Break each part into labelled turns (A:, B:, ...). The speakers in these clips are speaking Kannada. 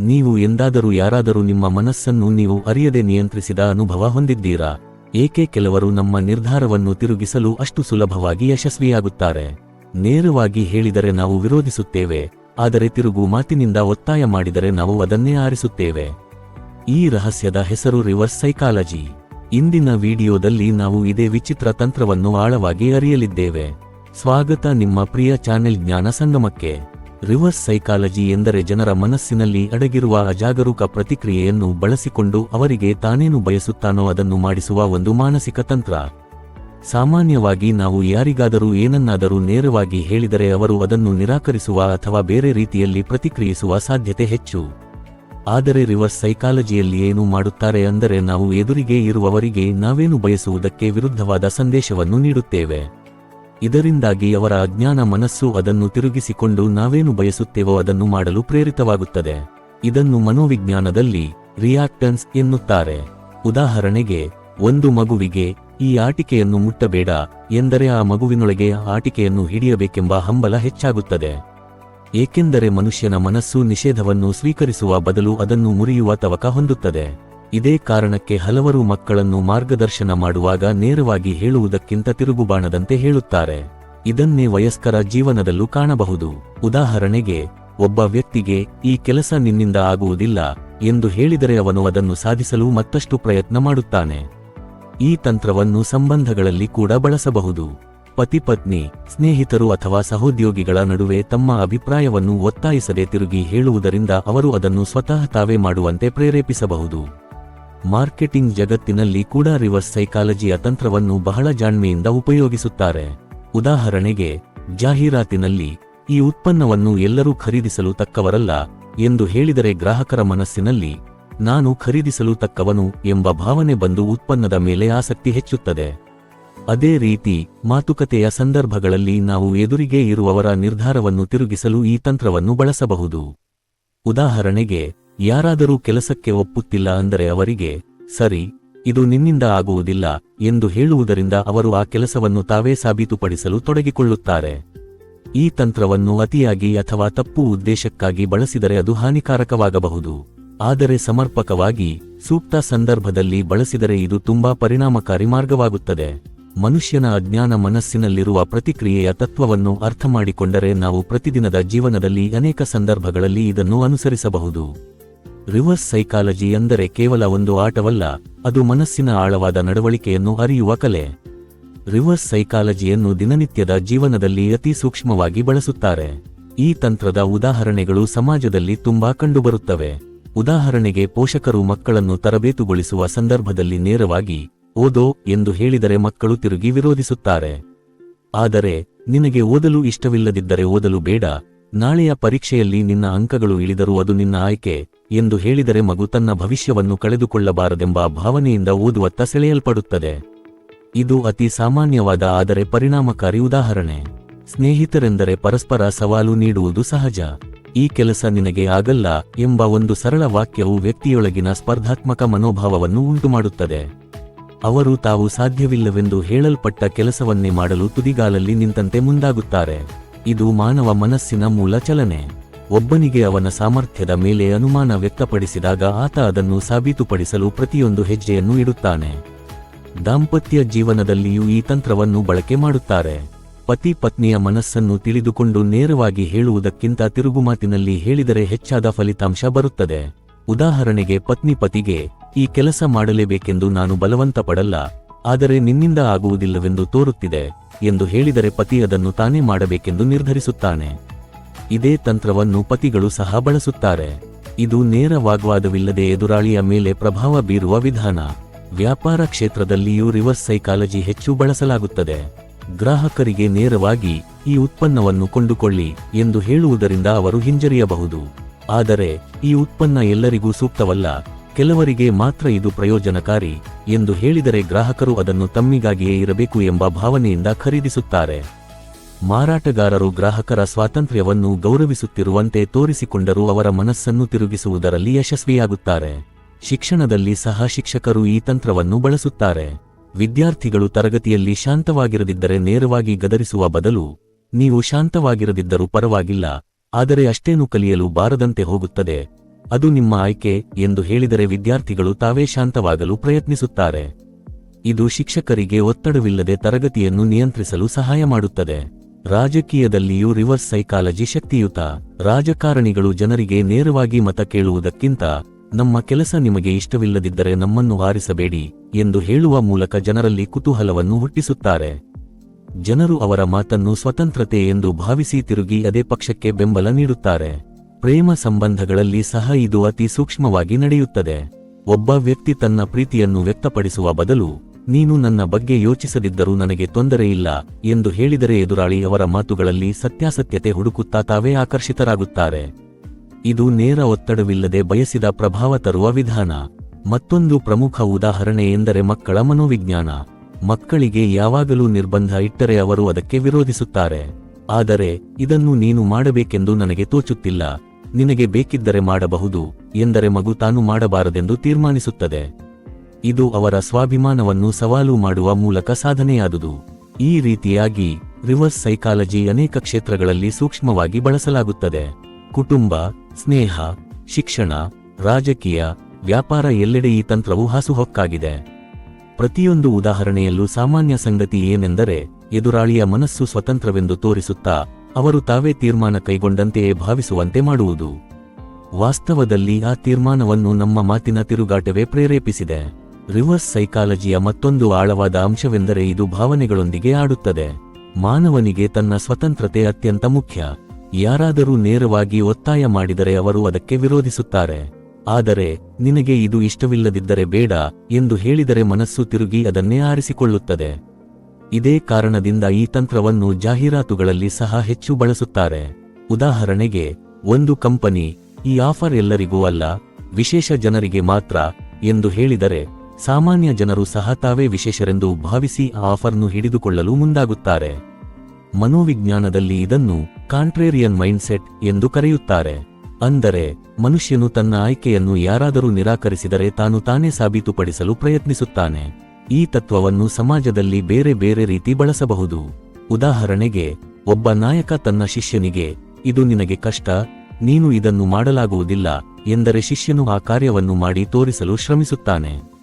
A: ನೀವು ಎಂದಾದರೂ ಯಾರಾದರೂ ನಿಮ್ಮ ಮನಸ್ಸನ್ನು ನೀವು ಅರಿಯದೆ ನಿಯಂತ್ರಿಸಿದ ಅನುಭವ ಹೊಂದಿದ್ದೀರಾ? ಏಕೆ ಕೆಲವರು ನಮ್ಮ ನಿರ್ಧಾರವನ್ನು ತಿರುಗಿಸಲು ಅಷ್ಟು ಸುಲಭವಾಗಿ ಯಶಸ್ವಿಯಾಗುತ್ತಾರೆ? ನೇರವಾಗಿ ಹೇಳಿದರೆ ನಾವು ವಿರೋಧಿಸುತ್ತೇವೆ, ಆದರೆ ತಿರುಗು ಮಾತಿನಿಂದ ಒತ್ತಾಯ ಮಾಡಿದರೆ ನಾವು ಅದನ್ನೇ ಆರಿಸುತ್ತೇವೆ. ಈ ರಹಸ್ಯದ ಹೆಸರು ರಿವರ್ಸ್ ಸೈಕಾಲಜಿ. ಇಂದಿನ ವಿಡಿಯೋದಲ್ಲಿ ನಾವು ಇದೇ ವಿಚಿತ್ರ ತಂತ್ರವನ್ನು ಆಳವಾಗಿ ಅರಿಯಲಿದ್ದೇವೆ. ಸ್ವಾಗತ ನಿಮ್ಮ ಪ್ರಿಯ ಚಾನೆಲ್ ಜ್ಞಾನ ಸಂಗಮಕ್ಕೆ. ರಿವರ್ಸ್ ಸೈಕಾಲಜಿ ಎಂದರೆ ಜನರ ಮನಸ್ಸಿನಲ್ಲಿ ಅಡಗಿರುವ ಅಜಾಗರೂಕ ಪ್ರತಿಕ್ರಿಯೆಯನ್ನು ಬಳಸಿಕೊಂಡು ಅವರಿಗೆ ತಾನೇನು ಬಯಸುತ್ತಾನೋ ಅದನ್ನು ಮಾಡಿಸುವ ಒಂದು ಮಾನಸಿಕ ತಂತ್ರ. ಸಾಮಾನ್ಯವಾಗಿ ನಾವು ಯಾರಿಗಾದರೂ ಏನನ್ನಾದರೂ ನೇರವಾಗಿ ಹೇಳಿದರೆ ಅವರು ಅದನ್ನು ನಿರಾಕರಿಸುವ ಅಥವಾ ಬೇರೆ ರೀತಿಯಲ್ಲಿ ಪ್ರತಿಕ್ರಿಯಿಸುವ ಸಾಧ್ಯತೆ ಹೆಚ್ಚು. ಆದರೆ ರಿವರ್ಸ್ ಸೈಕಾಲಜಿಯಲ್ಲಿ ಏನು ಮಾಡುತ್ತಾರೆ ಅಂದರೆ ನಾವು ಎದುರಿಗೆ ಇರುವವರಿಗೆ ನಾವೇನು ಬಯಸುವುದಕ್ಕೆ ವಿರುದ್ಧವಾದ ಸಂದೇಶವನ್ನು ನೀಡುತ್ತೇವೆ. ಇದರಿಂದಾಗಿ ಅವರ ಅಜ್ಞಾನ ಮನಸ್ಸು ಅದನ್ನು ತಿರುಗಿಸಿಕೊಂಡು ನಾವೇನು ಬಯಸುತ್ತೇವೋ ಅದನ್ನು ಮಾಡಲು ಪ್ರೇರಿತವಾಗುತ್ತದೆ. ಇದನ್ನು ಮನೋವಿಜ್ಞಾನದಲ್ಲಿ ರಿಯಾಕ್ಟನ್ಸ್ ಎನ್ನುತ್ತಾರೆ. ಉದಾಹರಣೆಗೆ, ಒಂದು ಮಗುವಿಗೆ ಈ ಆಟಿಕೆಯನ್ನು ಮುಟ್ಟಬೇಡ ಎಂದರೆ ಆ ಮಗುವಿನೊಳಗೆ ಆಟಿಕೆಯನ್ನು ಹಿಡಿಯಬೇಕೆಂಬ ಹಂಬಲ ಹೆಚ್ಚಾಗುತ್ತದೆ. ಏಕೆಂದರೆ ಮನುಷ್ಯನ ಮನಸ್ಸು ನಿಷೇಧವನ್ನು ಸ್ವೀಕರಿಸುವ ಬದಲು ಅದನ್ನು ಮುರಿಯುವ ತವಕ ಹೊಂದುತ್ತದೆ. ಇದೇ ಕಾರಣಕ್ಕೆ ಹಲವರು ಮಕ್ಕಳನ್ನು ಮಾರ್ಗದರ್ಶನ ಮಾಡುವಾಗ ನೇರವಾಗಿ ಹೇಳುವುದಕ್ಕಿಂತ ತಿರುಗುಬಾಣದಂತೆ ಹೇಳುತ್ತಾರೆ. ಇದನ್ನೇ ವಯಸ್ಕರ ಜೀವನದಲ್ಲೂ ಕಾಣಬಹುದು. ಉದಾಹರಣೆಗೆ, ಒಬ್ಬ ವ್ಯಕ್ತಿಗೆ, ಈ ಕೆಲಸ ನಿನ್ನಿಂದ ಆಗುವುದಿಲ್ಲ ಎಂದು ಹೇಳಿದರೆ ಅವನು ಅದನ್ನು ಸಾಧಿಸಲು ಮತ್ತಷ್ಟು ಪ್ರಯತ್ನ ಮಾಡುತ್ತಾನೆ. ಈ ತಂತ್ರವನ್ನು ಸಂಬಂಧಗಳಲ್ಲಿ ಕೂಡ ಬಳಸಬಹುದು. ಪತಿ ಪತ್ನಿ, ಸ್ನೇಹಿತರು ಅಥವಾ ಸಹೋದ್ಯೋಗಿಗಳ ನಡುವೆ ತಮ್ಮ ಅಭಿಪ್ರಾಯವನ್ನು ಒತ್ತಾಯಿಸದೆ ತಿರುಗಿ ಹೇಳುವುದರಿಂದ ಅವರು ಅದನ್ನು ಸ್ವತಃ ತಾವೇ ಮಾಡುವಂತೆ ಪ್ರೇರೇಪಿಸಬಹುದು. ಮಾರ್ಕೆಟಿಂಗ್ ಜಗತ್ತಿನಲ್ಲಿ ಕೂಡ ರಿವರ್ಸ್ ಸೈಕಾಲಜಿಯ ತಂತ್ರವನ್ನು ಬಹಳ ಜಾಣ್ಮೆಯಿಂದ ಉಪಯೋಗಿಸುತ್ತಾರೆ. ಉದಾಹರಣೆಗೆ, ಜಾಹೀರಾತಿನಲ್ಲಿ ಈ ಉತ್ಪನ್ನವನ್ನು ಎಲ್ಲರೂ ಖರೀದಿಸಲು ತಕ್ಕವರಲ್ಲ ಎಂದು ಹೇಳಿದರೆ ಗ್ರಾಹಕರ ಮನಸ್ಸಿನಲ್ಲಿ, ನಾನು ಖರೀದಿಸಲು ತಕ್ಕವನು ಎಂಬ ಭಾವನೆ ಬಂದು ಉತ್ಪನ್ನದ ಮೇಲೆ ಆಸಕ್ತಿ ಹೆಚ್ಚುತ್ತದೆ. ಅದೇ ರೀತಿ, ಮಾತುಕತೆಯ ಸಂದರ್ಭಗಳಲ್ಲಿ ನಾವು ಎದುರಿಗೆ ಇರುವವರ ನಿರ್ಧಾರವನ್ನು ತಿರುಗಿಸಲು ಈ ತಂತ್ರವನ್ನು ಬಳಸಬಹುದು. ಉದಾಹರಣೆಗೆ ಯಾರಾದರೂ ಕೆಲಸಕ್ಕೆ ಒಪ್ಪುತ್ತಿಲ್ಲ ಅಂದರೆ ಅವರಿಗೆ, ಸರಿ, ಇದು ನಿನ್ನಿಂದ ಆಗುವುದಿಲ್ಲ ಎಂದು ಹೇಳುವುದರಿಂದ ಅವರು ಆ ಕೆಲಸವನ್ನು ತಾವೇ ಸಾಬೀತುಪಡಿಸಲು ತೊಡಗಿಕೊಳ್ಳುತ್ತಾರೆ. ಈ ತಂತ್ರವನ್ನು ಅತಿಯಾಗಿ ಅಥವಾ ತಪ್ಪು ಉದ್ದೇಶಕ್ಕಾಗಿ ಬಳಸಿದರೆ ಅದು ಹಾನಿಕಾರಕವಾಗಬಹುದು. ಆದರೆ ಸಮರ್ಪಕವಾಗಿ, ಸೂಕ್ತ ಸಂದರ್ಭದಲ್ಲಿ ಬಳಸಿದರೆ ಇದು ತುಂಬಾ ಪರಿಣಾಮಕಾರಿ ಮಾರ್ಗವಾಗುತ್ತದೆ. ಮನುಷ್ಯನ ಅಜ್ಞಾನ ಮನಸ್ಸಿನಲ್ಲಿರುವ ಪ್ರತಿಕ್ರಿಯೆಯ ತತ್ವವನ್ನು ಅರ್ಥಮಾಡಿಕೊಂಡರೆ ನಾವು ಪ್ರತಿದಿನದ ಜೀವನದಲ್ಲಿ ಅನೇಕ ಸಂದರ್ಭಗಳಲ್ಲಿ ಇದನ್ನು ಅನುಸರಿಸಬಹುದು. ರಿವರ್ಸ್ ಸೈಕಾಲಜಿ ಎಂದರೆ ಕೇವಲ ಒಂದು ಆಟವಲ್ಲ, ಅದು ಮನಸ್ಸಿನ ಆಳವಾದ ನಡವಳಿಕೆಯನ್ನು ಅರಿಯುವ ಕಲೆ. ರಿವರ್ಸ್ ಸೈಕಾಲಜಿಯನ್ನು ದಿನನಿತ್ಯದ ಜೀವನದಲ್ಲಿ ಅತಿ ಸೂಕ್ಷ್ಮವಾಗಿ ಬಳಸುತ್ತಾರೆ. ಈ ತಂತ್ರದ ಉದಾಹರಣೆಗಳು ಸಮಾಜದಲ್ಲಿ ತುಂಬಾ ಕಂಡುಬರುತ್ತವೆ. ಉದಾಹರಣೆಗೆ ಪೋಷಕರು ಮಕ್ಕಳನ್ನು ತರಬೇತುಗೊಳಿಸುವ ಸಂದರ್ಭದಲ್ಲಿ ನೇರವಾಗಿ, ಓದೋ ಎಂದು ಹೇಳಿದರೆ ಮಕ್ಕಳು ತಿರುಗಿ ವಿರೋಧಿಸುತ್ತಾರೆ. ಆದರೆ, ನಿನಗೆ ಓದಲು ಇಷ್ಟವಿಲ್ಲದಿದ್ದರೆ ಓದಲು ಬೇಡ. ನಾಳೆಯ ಪರೀಕ್ಷೆಯಲ್ಲಿ ನಿನ್ನ ಅಂಕಗಳು ಇಳಿದರೂ ಅದು ನಿನ್ನ ಆಯ್ಕೆ. ಎಂದು ಹೇಳಿದರೆ ಮಗು ತನ್ನ ಭವಿಷ್ಯವನ್ನು ಕಳೆದುಕೊಳ್ಳಬಾರದೆಂಬ ಭಾವನೆಯಿಂದ ಓದುವತ್ತ ಸೆಳೆಯಲ್ಪಡುತ್ತದೆ. ಇದು ಅತಿ ಸಾಮಾನ್ಯವಾದ ಆದರೆ ಪರಿಣಾಮಕಾರಿ ಉದಾಹರಣೆ. ಸ್ನೇಹಿತರೆಂದರೆ ಪರಸ್ಪರ ಸವಾಲು ನೀಡುವುದು ಸಹಜ. ಈ ಕೆಲಸ ನಿನಗೆ ಆಗಲ್ಲ ಎಂಬ ಒಂದು ಸರಳ ವಾಕ್ಯವು ವ್ಯಕ್ತಿಯೊಳಗಿನ ಸ್ಪರ್ಧಾತ್ಮಕ ಮನೋಭಾವವನ್ನು ಉಂಟುಮಾಡುತ್ತದೆ. ಅವರು ತಾವು ಸಾಧ್ಯವಿಲ್ಲವೆಂದು ಹೇಳಲ್ಪಟ್ಟ ಕೆಲಸವನ್ನೇ ಮಾಡಲು ತುದಿಗಾಲಲ್ಲಿ ನಿಂತಂತೆ ಮುಂದಾಗುತ್ತಾರೆ. ಇದು ಮಾನವ ಮನಸ್ಸಿನ ಮೂಲ ಚಲನೆ. ಒಬ್ಬನಿಗೆ ಅವನ ಸಾಮರ್ಥ್ಯದ ಮೇಲೆ ಅನುಮಾನ ವ್ಯಕ್ತಪಡಿಸಿದಾಗ ಆತ ಅದನ್ನು ಸಾಬೀತುಪಡಿಸಲು ಪ್ರತಿಯೊಂದು ಹೆಜ್ಜೆಯನ್ನು ಇಡುತ್ತಾನೆ. ದಾಂಪತ್ಯ ಜೀವನದಲ್ಲಿಯೂ ಈ ತಂತ್ರವನ್ನು ಬಳಕೆ ಮಾಡುತ್ತಾರೆ. ಪತಿ ಪತ್ನಿಯ ಮನಸ್ಸನ್ನು ತಿಳಿದುಕೊಂಡು ನೇರವಾಗಿ ಹೇಳುವುದಕ್ಕಿಂತ ತಿರುಗುಮಾತಿನಲ್ಲಿ ಹೇಳಿದರೆ ಹೆಚ್ಚಾದ ಫಲಿತಾಂಶ ಬರುತ್ತದೆ. ಉದಾಹರಣೆಗೆ ಪತ್ನಿ ಪತಿಗೆ, ಈ ಕೆಲಸ ಮಾಡಲೇಬೇಕೆಂದು ನಾನು ಬಲವಂತ ಆದರೆ ನಿನ್ನಿಂದ ಆಗುವುದಿಲ್ಲವೆಂದು ತೋರುತ್ತಿದೆ ಎಂದು ಹೇಳಿದರೆ ಪತಿ ಅದನ್ನು ತಾನೇ ಮಾಡಬೇಕೆಂದು ನಿರ್ಧರಿಸುತ್ತಾನೆ. ಇದೇ ತಂತ್ರವನ್ನು ಪತಿಗಳು ಸಹ ಬಳಸುತ್ತಾರೆ. ಇದು ನೇರ ವಾಗ್ವಾದವಿಲ್ಲದೆ ಎದುರಾಳಿಯ ಮೇಲೆ ಪ್ರಭಾವ ಬೀರುವ ವಿಧಾನ. ವ್ಯಾಪಾರ ಕ್ಷೇತ್ರದಲ್ಲಿಯೂ ರಿವರ್ಸ್ ಸೈಕಾಲಜಿ ಹೆಚ್ಚು ಬಳಸಲಾಗುತ್ತದೆ. ಗ್ರಾಹಕರಿಗೆ ನೇರವಾಗಿ ಈ ಉತ್ಪನ್ನವನ್ನು ಕೊಂಡುಕೊಳ್ಳಿ ಎಂದು ಹೇಳುವುದರಿಂದ ಅವರು ಹಿಂಜರಿಯಬಹುದು. ಆದರೆ, ಈ ಉತ್ಪನ್ನ ಎಲ್ಲರಿಗೂ ಸೂಕ್ತವಲ್ಲ. ಕೆಲವರಿಗೆ ಮಾತ್ರ ಇದು ಪ್ರಯೋಜನಕಾರಿ ಎಂದು ಹೇಳಿದರೆ ಗ್ರಾಹಕರು ಅದನ್ನು ತಮ್ಮಿಗಾಗಿಯೇ ಇರಬೇಕು ಎಂಬ ಭಾವನೆಯಿಂದ ಖರೀದಿಸುತ್ತಾರೆ. ಮಾರಾಟಗಾರರು ಗ್ರಾಹಕರ ಸ್ವಾತಂತ್ರ್ಯವನ್ನು ಗೌರವಿಸುತ್ತಿರುವಂತೆ ತೋರಿಸಿಕೊಂಡರೂ ಅವರ ಮನಸ್ಸನ್ನು ತಿರುಗಿಸುವುದರಲ್ಲಿ ಯಶಸ್ವಿಯಾಗುತ್ತಾರೆ. ಶಿಕ್ಷಣದಲ್ಲಿ ಸಹ ಶಿಕ್ಷಕರು ಈ ತಂತ್ರವನ್ನು ಬಳಸುತ್ತಾರೆ. ವಿದ್ಯಾರ್ಥಿಗಳು ತರಗತಿಯಲ್ಲಿ ಶಾಂತವಾಗಿರದಿದ್ದರೆ ನೇರವಾಗಿ ಗದರಿಸುವ ಬದಲು, ನೀವು ಶಾಂತವಾಗಿರದಿದ್ದರೂ ಪರವಾಗಿಲ್ಲ, ಆದರೆ ಅಷ್ಟೇನು ಕಲಿಯಲು ಬಾರದಂತೆ ಹೋಗುತ್ತದೆ. ಅದು ನಿಮ್ಮ ಆಯ್ಕೆ ಎಂದು ಹೇಳಿದರೆ ವಿದ್ಯಾರ್ಥಿಗಳು ತಾವೇ ಶಾಂತವಾಗಲು ಪ್ರಯತ್ನಿಸುತ್ತಾರೆ. ಇದು ಶಿಕ್ಷಕರಿಗೆ ಒತ್ತಡವಿಲ್ಲದೆ ತರಗತಿಯನ್ನು ನಿಯಂತ್ರಿಸಲು ಸಹಾಯ ಮಾಡುತ್ತದೆ. ರಾಜಕೀಯದಲ್ಲಿಯೂ ರಿವರ್ಸ್ ಸೈಕಾಲಜಿ ಶಕ್ತಿಯುತ. ರಾಜಕಾರಣಿಗಳು ಜನರಿಗೆ ನೇರವಾಗಿ ಮತ ಕೇಳುವುದಕ್ಕಿಂತ, ನಮ್ಮ ಕೆಲಸ ನಿಮಗೆ ಇಷ್ಟವಿಲ್ಲದಿದ್ದರೆ ನಮ್ಮನ್ನು ಆರಿಸಬೇಡಿ ಎಂದು ಹೇಳುವ ಮೂಲಕ ಜನರಲ್ಲಿ ಕುತೂಹಲವನ್ನು ಹುಟ್ಟಿಸುತ್ತಾರೆ. ಜನರು ಅವರ ಮಾತನ್ನು ಸ್ವತಂತ್ರತೆ ಎಂದು ಭಾವಿಸಿ ತಿರುಗಿ ಅದೇ ಪಕ್ಷಕ್ಕೆ ಬೆಂಬಲ ನೀಡುತ್ತಾರೆ. ಪ್ರೇಮ ಸಂಬಂಧಗಳಲ್ಲಿ ಸಹ ಇದು ಅತಿ ಸೂಕ್ಷ್ಮವಾಗಿ ನಡೆಯುತ್ತದೆ. ಒಬ್ಬ ವ್ಯಕ್ತಿ ತನ್ನ ಪ್ರೀತಿಯನ್ನು ವ್ಯಕ್ತಪಡಿಸುವ ಬದಲು ನೀನು ನನ್ನ ಬಗ್ಗೆ ಯೋಚಿಸದಿದ್ದರೂ ನನಗೆ ತೊಂದರೆ ಇಲ್ಲ ಎಂದು ಹೇಳಿದರೆ ಎದುರಾಳಿ ಅವರ ಮಾತುಗಳಲ್ಲಿ ಸತ್ಯಾಸತ್ಯತೆ ಹುಡುಕುತ್ತಾ ತಾವೇ ಆಕರ್ಷಿತರಾಗುತ್ತಾರೆ. ಇದು ನೇರ ಒತ್ತಡವಿಲ್ಲದೆ ಬಯಸಿದ ಪ್ರಭಾವ ತರುವ ವಿಧಾನ. ಮತ್ತೊಂದು ಪ್ರಮುಖ ಉದಾಹರಣೆ ಎಂದರೆ ಮಕ್ಕಳ ಮನೋವಿಜ್ಞಾನ. ಮಕ್ಕಳಿಗೆ ಯಾವಾಗಲೂ ನಿರ್ಬಂಧ ಇಟ್ಟರೆ ಅವರು ಅದಕ್ಕೆ ವಿರೋಧಿಸುತ್ತಾರೆ. ಆದರೆ, ಇದನ್ನು ನೀನು ಮಾಡಬೇಕೆಂದು ನನಗೆ ತೋಚುತ್ತಿಲ್ಲ. ನಿನಗೆ ಬೇಕಿದ್ದರೆ ಮಾಡಬಹುದು, ಎಂದರೆ ಮಗು ತಾನು ಮಾಡಬಾರದೆಂದು ತೀರ್ಮಾನಿಸುತ್ತದೆ. ಇದು ಅವರ ಸ್ವಾಭಿಮಾನವನ್ನು ಸವಾಲು ಮಾಡುವ ಮೂಲಕ ಸಾಧನೆಯಾದುದು. ಈ ರೀತಿಯಾಗಿ ರಿವರ್ಸ್ ಸೈಕಾಲಜಿ ಅನೇಕ ಕ್ಷೇತ್ರಗಳಲ್ಲಿ ಸೂಕ್ಷ್ಮವಾಗಿ ಬಳಸಲಾಗುತ್ತದೆ. ಕುಟುಂಬ, ಸ್ನೇಹ, ಶಿಕ್ಷಣ, ರಾಜಕೀಯ, ವ್ಯಾಪಾರ ಎಲ್ಲೆಡೆ ಈ ತಂತ್ರವು ಹಾಸುಹೊಕ್ಕಾಗಿದೆ. ಪ್ರತಿಯೊಂದು ಉದಾಹರಣೆಯಲ್ಲೂ ಸಾಮಾನ್ಯ ಸಂಗತಿ ಏನೆಂದರೆ, ಎದುರಾಳಿಯ ಮನಸ್ಸು ಸ್ವತಂತ್ರವೆಂದು ತೋರಿಸುತ್ತಾ, ಅವರು ತಾವೇ ತೀರ್ಮಾನ ಕೈಗೊಂಡಂತೆಯೇ ಭಾವಿಸುವಂತೆ ಮಾಡುವುದು. ವಾಸ್ತವದಲ್ಲಿ ಆ ತೀರ್ಮಾನವನ್ನು ನಮ್ಮ ಮಾತಿನ ತಿರುಗಾಟವೇ ಪ್ರೇರೇಪಿಸಿದೆ. ರಿವರ್ಸ್ ಸೈಕಾಲಜಿಯ ಮತ್ತೊಂದು ಆಳವಾದ ಅಂಶವೆಂದರೆ ಇದು ಭಾವನೆಗಳೊಂದಿಗೆ ಆಡುತ್ತದೆ. ಮಾನವನಿಗೆ ತನ್ನ ಸ್ವತಂತ್ರತೆ ಅತ್ಯಂತ ಮುಖ್ಯ. ಯಾರಾದರೂ ನೇರವಾಗಿ ಒತ್ತಾಯ ಮಾಡಿದರೆ ಅವರು ಅದಕ್ಕೆ ವಿರೋಧಿಸುತ್ತಾರೆ. ಆದರೆ, ನಿನಗೆ ಇದು ಇಷ್ಟವಿಲ್ಲದಿದ್ದರೆ ಬೇಡ ಎಂದು ಹೇಳಿದರೆ ಮನಸ್ಸು ತಿರುಗಿ ಅದನ್ನೇ ಆರಿಸಿಕೊಳ್ಳುತ್ತದೆ. ಇದೇ ಕಾರಣದಿಂದ ಈ ತಂತ್ರವನ್ನು ಜಾಹೀರಾತುಗಳಲ್ಲಿ ಸಹ ಹೆಚ್ಚು ಬಳಸುತ್ತಾರೆ. ಉದಾಹರಣೆಗೆ, ಒಂದು ಕಂಪನಿ ಈ ಆಫರ್ ಎಲ್ಲರಿಗೂ ಅಲ್ಲ, ವಿಶೇಷ ಜನರಿಗೆ ಮಾತ್ರ ಎಂದು ಹೇಳಿದರೆ ಸಾಮಾನ್ಯ ಜನರು ಸಹ ತಾವೇ ವಿಶೇಷರೆಂದು ಭಾವಿಸಿ ಆ ಆಫರ್ನು ಹಿಡಿದುಕೊಳ್ಳಲು ಮುಂದಾಗುತ್ತಾರೆ. ಮನೋವಿಜ್ಞಾನದಲ್ಲಿ ಇದನ್ನು ಕಾಂಟ್ರೇರಿಯನ್ ಮೈಂಡ್ಸೆಟ್ ಎಂದು ಕರೆಯುತ್ತಾರೆ. ಅಂದರೆ, ಮನುಷ್ಯನು ತನ್ನ ಆಯ್ಕೆಯನ್ನು ಯಾರಾದರೂ ನಿರಾಕರಿಸಿದರೆ ತಾನು ತಾನೇ ಸಾಬೀತುಪಡಿಸಲು ಪ್ರಯತ್ನಿಸುತ್ತಾನೆ. ಈ ತತ್ವವನ್ನು ಸಮಾಜದಲ್ಲಿ ಬೇರೆ ಬೇರೆ ರೀತಿ ಬಳಸಬಹುದು. ಉದಾಹರಣೆಗೆ, ಒಬ್ಬ ನಾಯಕ ತನ್ನ ಶಿಷ್ಯನಿಗೆ, ಇದು ನಿನಗೆ ಕಷ್ಟ, ನೀನು ಇದನ್ನು ಮಾಡಲಾಗುವುದಿಲ್ಲ ಎಂದರೆ ಶಿಷ್ಯನು ಆ ಕಾರ್ಯವನ್ನು ಮಾಡಿ ತೋರಿಸಲು ಶ್ರಮಿಸುತ್ತಾನೆ.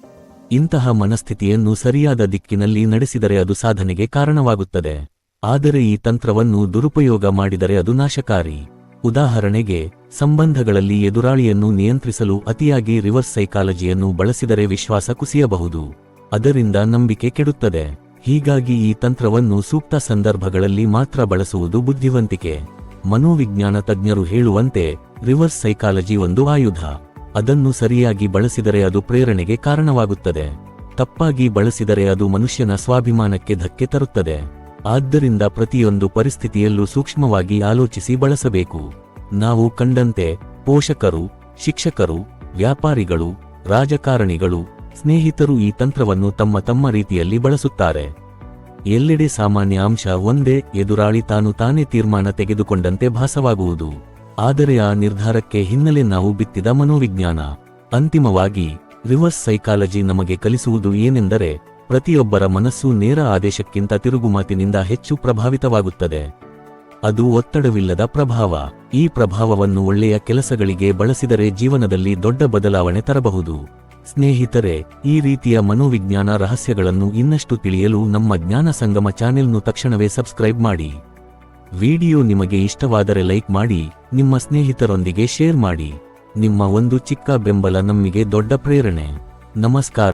A: ಇಂತಹ ಮನಸ್ಥಿತಿಯನ್ನು ಸರಿಯಾದ ದಿಕ್ಕಿನಲ್ಲಿ ನಡೆಸಿದರೆ ಅದು ಸಾಧನೆಗೆ ಕಾರಣವಾಗುತ್ತದೆ. ಆದರೆ ಈ ತಂತ್ರವನ್ನು ದುರುಪಯೋಗ ಮಾಡಿದರೆ ಅದು ನಾಶಕಾರಿ. ಉದಾಹರಣೆಗೆ, ಸಂಬಂಧಗಳಲ್ಲಿ ಎದುರಾಳಿಯನ್ನು ನಿಯಂತ್ರಿಸಲು ಅತಿಯಾಗಿ ರಿವರ್ಸ್ ಸೈಕಾಲಜಿಯನ್ನು ಬಳಸಿದರೆ ವಿಶ್ವಾಸ ಕುಸಿಯಬಹುದು. ಅದರಿಂದ ನಂಬಿಕೆ ಕೆಡುತ್ತದೆ. ಹೀಗಾಗಿ ಈ ತಂತ್ರವನ್ನು ಸೂಕ್ತ ಸಂದರ್ಭಗಳಲ್ಲಿ ಮಾತ್ರ ಬಳಸುವುದು ಬುದ್ಧಿವಂತಿಕೆ. ಮನೋವಿಜ್ಞಾನ ತಜ್ಞರು ಹೇಳುವಂತೆ, ರಿವರ್ಸ್ ಸೈಕಾಲಜಿ ಒಂದು ಆಯುಧ. ಅದನ್ನು ಸರಿಯಾಗಿ ಬಳಸಿದರೆ ಅದು ಪ್ರೇರಣೆಗೆ ಕಾರಣವಾಗುತ್ತದೆ. ತಪ್ಪಾಗಿ ಬಳಸಿದರೆ ಅದು ಮನುಷ್ಯನ ಸ್ವಾಭಿಮಾನಕ್ಕೆ ಧಕ್ಕೆ ತರುತ್ತದೆ. ಆದ್ದರಿಂದ ಪ್ರತಿಯೊಂದು ಪರಿಸ್ಥಿತಿಯಲ್ಲೂ ಸೂಕ್ಷ್ಮವಾಗಿ ಆಲೋಚಿಸಿ ಬಳಸಬೇಕು. ನಾವು ಕಂಡಂತೆ, ಪೋಷಕರು, ಶಿಕ್ಷಕರು, ವ್ಯಾಪಾರಿಗಳು, ರಾಜಕಾರಣಿಗಳು, ಸ್ನೇಹಿತರು ಈ ತಂತ್ರವನ್ನು ತಮ್ಮ ತಮ್ಮ ರೀತಿಯಲ್ಲಿ ಬಳಸುತ್ತಾರೆ. ಎಲ್ಲೆಡೆ ಸಾಮಾನ್ಯ ಅಂಶ ಒಂದೇ, ಎದುರಾಳಿ ತಾನು ತಾನೇ ತೀರ್ಮಾನ ತೆಗೆದುಕೊಂಡಂತೆ ಭಾಸವಾಗುವುದು. ಆದರೆ ಆ ನಿರ್ಧಾರಕ್ಕೆ ಹಿನ್ನೆಲೆ ನಾವು ಬಿತ್ತಿದ ಮನೋವಿಜ್ಞಾನ. ಅಂತಿಮವಾಗಿ, ರಿವರ್ಸ್ ಸೈಕಾಲಜಿ ನಮಗೆ ಕಲಿಸುವುದು ಏನೆಂದರೆ, ಪ್ರತಿಯೊಬ್ಬರ ಮನಸ್ಸು ನೇರ ಆದೇಶಕ್ಕಿಂತ ತಿರುಗುಮಾತಿನಿಂದ ಹೆಚ್ಚು ಪ್ರಭಾವಿತವಾಗುತ್ತದೆ. ಅದು ಒತ್ತಡವಿಲ್ಲದ ಪ್ರಭಾವ. ಈ ಪ್ರಭಾವವನ್ನು ಒಳ್ಳೆಯ ಕೆಲಸಗಳಿಗೆ ಬಳಸಿದರೆ ಜೀವನದಲ್ಲಿ ದೊಡ್ಡ ಬದಲಾವಣೆ ತರಬಹುದು. ಸ್ನೇಹಿತರೆ, ಈ ರೀತಿಯ ಮನೋವಿಜ್ಞಾನ ರಹಸ್ಯಗಳನ್ನು ಇನ್ನಷ್ಟು ತಿಳಿಯಲು ನಮ್ಮ ಜ್ಞಾನ ಸಂಗಮ ಚಾನೆಲ್ನು ತಕ್ಷಣವೇ ಸಬ್ಸ್ಕ್ರೈಬ್ ಮಾಡಿ. ವಿಡಿಯೋ ನಿಮಗೆ ಇಷ್ಟವಾದರೆ ಲೈಕ್ ಮಾಡಿ, ನಿಮ್ಮ ಸ್ನೇಹಿತರೊಂದಿಗೆ ಶೇರ್ ಮಾಡಿ. ನಿಮ್ಮ ಒಂದು ಚಿಕ್ಕ ಬೆಂಬಲ ನಮಗೆ ದೊಡ್ಡ ಪ್ರೇರಣೆ. ನಮಸ್ಕಾರ.